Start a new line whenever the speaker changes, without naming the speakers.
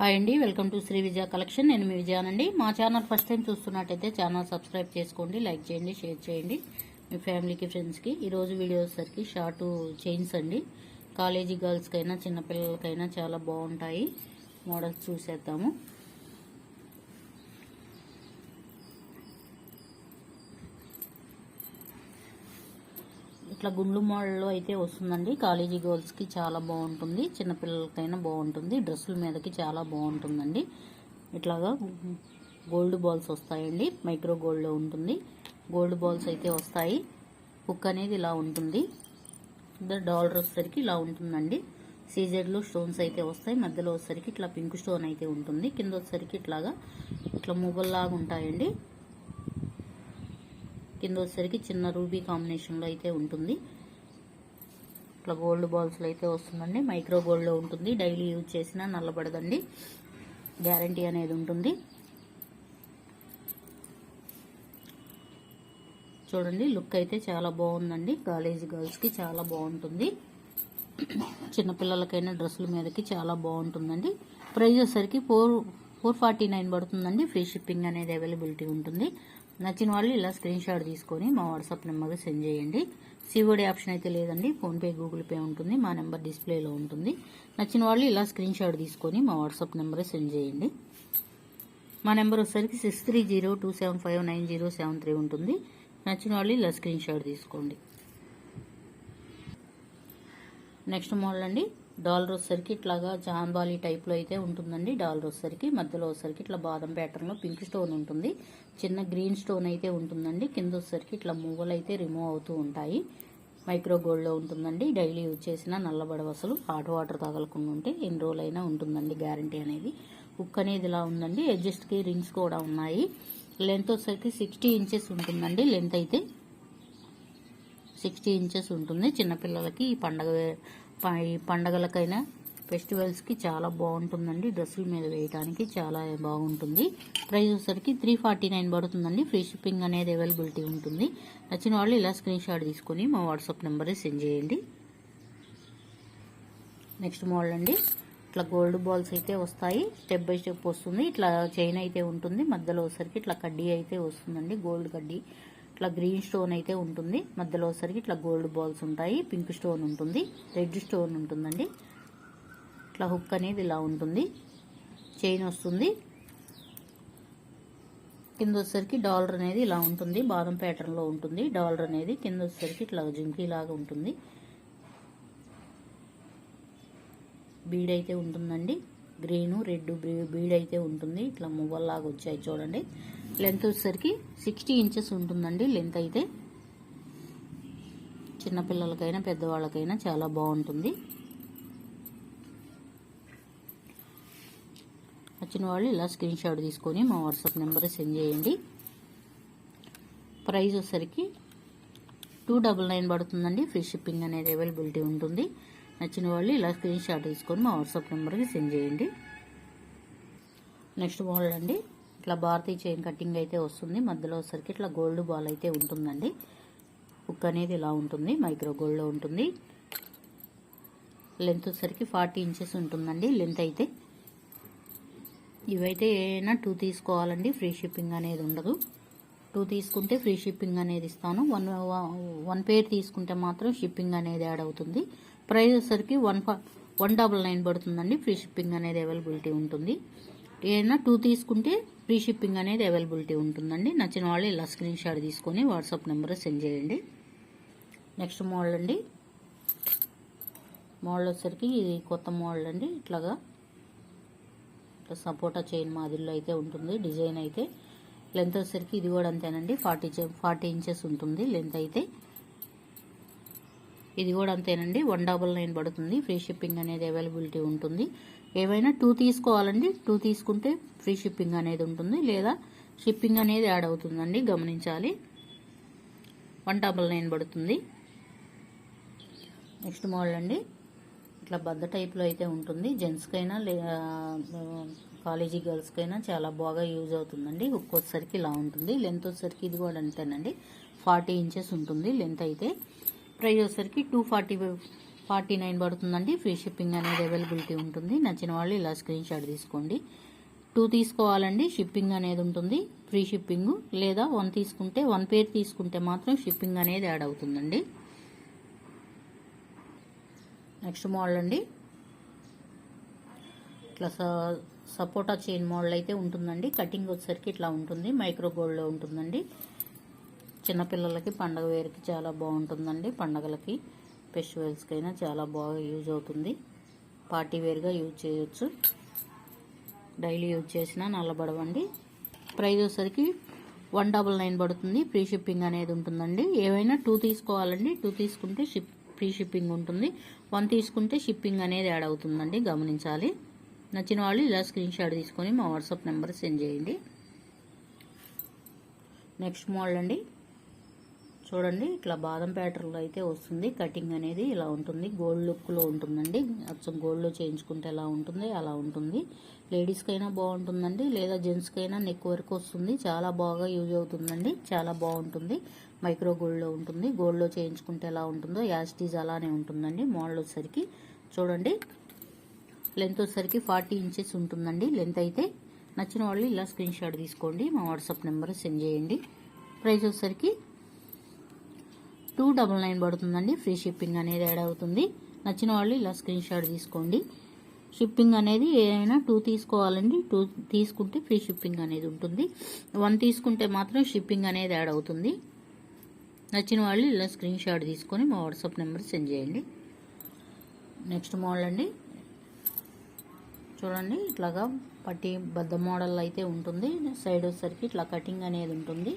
Hi అండి welcome to Sri Vijaya collection. నేను మీ విజయానండి. మా ఛానల్ ఫస్ట్ టైం చూస్తున్నట్టయితే ఛానల్ సబ్స్క్రైబ్ చేసుకోండి లైక్ చేయండి షేర్ చేయండి. మీ ఫ్యామిలీకి ఫ్రెండ్స్కి ఈరోజు వీడియో వచ్చేసరికి షార్ట్ చైన్స్ అండి. కాలేజీ గర్ల్స్కైనా చిన్నపిల్లలకైనా చాలా బాగుంటాయి. మోడల్స్ చూసేద్దాము. ఇట్లా గుండ్లు మోడల్లో అయితే వస్తుందండి. కాలేజీ గర్ల్స్కి చాలా బాగుంటుంది. చిన్నపిల్లలకైనా బాగుంటుంది. డ్రెస్సుల మీదకి చాలా బాగుంటుందండి. ఇట్లాగా గోల్డ్ బాల్స్ వస్తాయండి. మైక్రో గోల్డ్లో ఉంటుంది. గోల్డ్ బాల్స్ అయితే వస్తాయి. హుక్ అనేది ఇలా ఉంటుంది. డాలర్ వచ్చేసరికి ఇలా ఉంటుందండి. సీజెడ్లో స్టోన్స్ అయితే వస్తాయి. మధ్యలో వచ్చేసరికి ఇట్లా పింక్ స్టోన్ అయితే ఉంటుంది. కింద వచ్చేసరికి ఇట్లాగా ఇట్లా మువ్వల్లాగా ఉంటాయండి. కింద వచ్చేసరికి చిన్న రూబీ కాంబినేషన్లో అయితే ఉంటుంది. ఇట్లా గోల్డ్ బాల్స్లో అయితే వస్తుందండి. మైక్రో గోల్డ్లో ఉంటుంది. డైలీ యూజ్ చేసినా నల్లబడదండి. గ్యారంటీ అనేది ఉంటుంది. చూడండి లుక్ అయితే చాలా బాగుందండి. కాలేజ్ గర్ల్స్కి చాలా బాగుంటుంది. చిన్నపిల్లలకైనా డ్రెస్సుల మీదకి చాలా బాగుంటుందండి. ప్రైస్ వచ్చేసరికి ఫోర్ ఫోర్ ఫార్టీ నైన్ పడుతుందండి. ఫ్రీ షిప్పింగ్ అనేది అవైలబిలిటీ ఉంటుంది. నచ్చిన వాళ్ళు ఇలా స్క్రీన్ షాట్ తీసుకొని మా వాట్సాప్ నెంబర్కి సెండ్ చేయండి. సిఓడి ఆప్షన్ అయితే లేదండి. ఫోన్పే గూగుల్ పే ఉంటుంది. మా నెంబర్ డిస్ప్లేలో ఉంటుంది. నచ్చిన వాళ్ళు ఇలా స్క్రీన్ షాట్ తీసుకొని మా వాట్సాప్ నెంబర్ సెండ్ చేయండి. మా నెంబర్ వచ్చేసరికి six three zero two seven five nine zero seven three ఉంటుంది. నచ్చిన వాళ్ళు ఇలా స్క్రీన్ షాట్ తీసుకోండి. నెక్స్ట్ మోడల్ అండి. డాలర్ వచ్చేసరికి ఇట్లాగా జాన్బాలి టైప్లో అయితే ఉంటుందండి. డాలర్ వచ్చేసరికి మధ్యలో వచ్చేసరికి ఇట్లా బాదం ప్యాటర్న్లో పింక్ స్టోన్ ఉంటుంది. చిన్న గ్రీన్ స్టోన్ అయితే ఉంటుందండి. కింద వచ్చేసరికి ఇట్లా మువ్వలు అయితే రిమూవ్ అవుతూ ఉంటాయి. మైక్రో గోల్డ్లో ఉంటుందండి. డైలీ యూజ్ చేసిన నల్లబడవసలు హాట్ వాటర్ తగలకుండా ఉంటే ఎన్ని రోజులైనా ఉంటుందండి గ్యారంటీ అనేది. హుక్ అనేది ఇలా ఉందండి. అడ్జస్ట్కి రింగ్స్ కూడా ఉన్నాయి. లెంత్ వచ్చేసరికి సిక్స్టీ ఇంచెస్ ఉంటుందండి. లెంత్ అయితే సిక్స్టీ ఇంచెస్ ఉంటుంది. చిన్నపిల్లలకి ఈ పండగ ఈ పండగలకైనా ఫెస్టివల్స్కి చాలా బాగుంటుందండి. డ్రెస్సుల మీద వేయడానికి చాలా బాగుంటుంది. ప్రైస్ వచ్చేసరికి త్రీ ఫార్టీ నైన్ పడుతుందండి. ఫ్రీ షిప్పింగ్ అనేది అవైలబిలిటీ ఉంటుంది. నచ్చిన వాళ్ళు ఇలా స్క్రీన్ షాట్ తీసుకొని మా వాట్సాప్ నెంబర్ సెండ్ చేయండి. నెక్స్ట్ మోడల్ అండి. ఇట్లా గోల్డ్ బాల్స్ అయితే వస్తాయి. స్టెప్ బై స్టెప్ వస్తుంది. ఇట్లా చైన్ అయితే ఉంటుంది. మధ్యలో వచ్చేసరికి ఇట్లా కడ్డీ అయితే వస్తుందండి. గోల్డ్ కడ్డీ. ఇట్లా గ్రీన్ స్టోన్ అయితే ఉంటుంది. మధ్యలో వచ్చరికి ఇట్లా గోల్డ్ బాల్స్ ఉంటాయి. పింక్ స్టోన్ ఉంటుంది. రెడ్ స్టోన్ ఉంటుందండి. ఇట్లా హుక్ అనేది ఇలా ఉంటుంది. చైన్ వస్తుంది. కింద వచ్చేసరికి డాలర్ అనేది ఇలా ఉంటుంది. బాదం ప్యాటర్న్లో ఉంటుంది. డాలర్ అనేది కింద వచ్చేసరికి ఇట్లా జింకీ లాగా ఉంటుంది. బీడ్ అయితే ఉంటుందండి. గ్రీను రెడ్ బీడ్ అయితే ఉంటుంది. ఇట్లా మువ్వల్లాగా వచ్చాయి చూడండి. లెంత్ వచ్చేసరికి సిక్స్టీ ఇంచెస్ ఉంటుందండి లెంత్ అయితే. చిన్నపిల్లలకైనా పెద్దవాళ్ళకైనా చాలా బాగుంటుంది. వచ్చిన వాళ్ళు ఇలా స్క్రీన్ షాట్ తీసుకొని మా వాట్సాప్ నెంబర్ సెండ్ చేయండి. ప్రైస్ వచ్చేసరికి టూ డబల్ నైన్ పడుతుందండి. ఫ్రీ షిప్పింగ్ అనేది అవైలబిలిటీ ఉంటుంది. నచ్చిన వాళ్ళు ఇలా స్క్రీన్ షాట్ తీసుకొని మా వాట్సాప్ నెంబర్కి సెండ్ చేయండి. నెక్స్ట్ మోడల్ అండి. ఇట్లా భారతీయ చైన్ కటింగ్ అయితే వస్తుంది. మధ్యలో వచ్చరికి ఇట్లా గోల్డ్ బాల్ అయితే ఉంటుందండి. హుక్ అనేది ఇలా ఉంటుంది. మైక్రో గోల్డ్లో ఉంటుంది. లెంత్ వచ్చరికి ఫార్టీ ఇంచెస్ ఉంటుందండి. లెంత్ అయితే ఇవైతే ఏమైనా టూ తీసుకోవాలండి. ఫ్రీ షిప్పింగ్ అనేది ఉండదు. టూ తీసుకుంటే ఫ్రీ షిప్పింగ్ అనేది ఇస్తాను. వన్ వన్ పేర్ తీసుకుంటే మాత్రం షిప్పింగ్ అనేది యాడ్ అవుతుంది. ప్రైస్ వచ్చరికి వన్ వన్ డబల్ నైన్ పడుతుందండి. ఫ్రీ షిప్పింగ్ అనేది అవైలబిలిటీ ఉంటుంది. ఏదైనా టూ తీసుకుంటే ఫ్రీ షిప్పింగ్ అనేది అవైలబిలిటీ ఉంటుందండి. నచ్చిన వాళ్ళు ఇలా స్క్రీన్ షాట్ తీసుకొని వాట్సాప్ నెంబర్ సెండ్ చేయండి. నెక్స్ట్ మోడల్ అండి. మోడల్ వచ్చరికి ఇది కొత్త మోడల్ అండి. ఇట్లాగా ఇట్లా సపోటా చైన్ మాదిరిలో అయితే ఉంటుంది. డిజైన్ అయితే లెంత్ వచ్చేసరికి ఇది కూడా అంతేనండి. ఫార్టీ ఫార్టీ ఇంచెస్ ఉంటుంది. లెంత్ అయితే ఇది కూడా అంతేనండి. వన్ డబల్ నైన్ పడుతుంది. ఫ్రీ షిప్పింగ్ అనేది అవైలబిలిటీ ఉంటుంది. ఏవైనా టూ తీసుకోవాలండి. టూ తీసుకుంటే ఫ్రీ షిప్పింగ్ అనేది ఉంటుంది. లేదా షిప్పింగ్ అనేది యాడ్ అవుతుందండి. గమనించాలి. వన్ డబల్ నైన్ పడుతుంది. నెక్స్ట్ మోడల్ అండి. ఇట్లా బద్ద టైప్లో అయితే ఉంటుంది. జెంట్స్కైనా లే కాలేజీ గర్ల్స్కైనా చాలా బాగా యూజ్ అవుతుందండి. హుక్ వచ్చేసరికి ఇలా ఉంటుంది. లెంత్ వచ్చేసరికి ఇది కూడా అంతేనండి. ఫార్టీ ఇంచెస్ ఉంటుంది. లెంత్ అయితే. ప్రైస్ వచ్చేసరికి టూ ఫార్టీ ఫార్టీ నైన్ పడుతుందండి. ఫ్రీ షిప్పింగ్ అనేది అవైలబిలిటీ ఉంటుంది. నచ్చిన వాళ్ళు ఇలా స్క్రీన్ షాట్ తీసుకోండి. టూ తీసుకోవాలండి. షిప్పింగ్ అనేది ఉంటుంది. Free shipping. లేదా వన్ తీసుకుంటే వన్ పేర్ తీసుకుంటే మాత్రం షిప్పింగ్ అనేది యాడ్ అవుతుందండి. నెక్స్ట్ మోడల్ అండి. ఇట్లా స- సపోటా చైన్ మోడల్ అయితే ఉంటుందండి. కటింగ్ వచ్చేసరికి ఇట్లా ఉంటుంది. మైక్రో గోల్డ్లో ఉంటుందండి. చిన్నపిల్లలకి పండగ వేరుకి చాలా బాగుంటుందండి. పండగలకి ఫెస్టివల్స్కి అయినా చాలా బాగా యూజ్ అవుతుంది. పార్టీ వేర్గా యూజ్ చేయొచ్చు. డైలీ యూజ్ చేసినా నల్లబడవండి. ప్రైజ్ వచ్చేసరికి వన్ డబల్ నైన్ పడుతుంది. ఫ్రీ షిప్పింగ్ అనేది ఉంటుందండి. ఏవైనా టూ తీసుకోవాలండి. టూ తీసుకుంటే షిప్ ఫ్రీ షిప్పింగ్ ఉంటుంది. వన్ తీసుకుంటే షిప్పింగ్ అనేది యాడ్ అవుతుందండి. గమనించాలి. నచ్చిన వాళ్ళు ఇలా స్క్రీన్ షాట్ తీసుకొని మా వాట్సాప్ నెంబర్ సెండ్ చేయండి. నెక్స్ట్ మోడల్ అండి. చూడండి ఇట్లా బాదం ప్యాటర్న్లో అయితే వస్తుంది. కటింగ్ అనేది ఇలా ఉంటుంది. గోల్డ్ లుక్లో ఉంటుందండి. అచ్చం గోల్డ్లో చేయించుకుంటే ఎలా ఉంటుంది అలా ఉంటుంది. లేడీస్కైనా బాగుంటుందండి. లేదా జెంట్స్కైనా నెక్ వరకు వస్తుంది. చాలా బాగా యూజ్ అవుతుందండి. చాలా బాగుంటుంది. మైక్రో గోల్డ్లో ఉంటుంది. గోల్డ్లో చేయించుకుంటే ఎలా ఉంటుందో యాస్టీజ్ అలానే ఉంటుందండి మోడల్ వచ్చేసరికి. చూడండి లెంత్ వచ్చేసరికి ఫార్టీ ఇంచెస్ ఉంటుందండి. లెంత్ అయితే నచ్చిన వాళ్ళు ఇలా స్క్రీన్ షాట్ తీసుకోండి. మా వాట్సాప్ నెంబర్ సెండ్ చేయండి. ప్రైస్ వచ్చేసరికి టూ డబల్ నైన్ పడుతుందండి. ఫ్రీ షిప్పింగ్ అనేది యాడ్ అవుతుంది. నచ్చిన వాళ్ళు ఇలా స్క్రీన్ షాట్ తీసుకోండి. షిప్పింగ్ అనేది ఏదైనా టూ తీసుకోవాలండి. టూ తీసుకుంటే ఫ్రీ షిప్పింగ్ అనేది ఉంటుంది. వన్ తీసుకుంటే మాత్రం షిప్పింగ్ అనేది యాడ్ అవుతుంది. నచ్చిన వాళ్ళు ఇలా స్క్రీన్ షాట్ తీసుకొని మా వాట్సాప్ నెంబర్ సెండ్ చేయండి. నెక్స్ట్ మోడల్ అండి. చూడండి ఇట్లాగా పట్టి బద్ద మోడల్ అయితే ఉంటుంది. సైడ్ వచ్చేసరికి ఇట్లా కటింగ్ అనేది ఉంటుంది.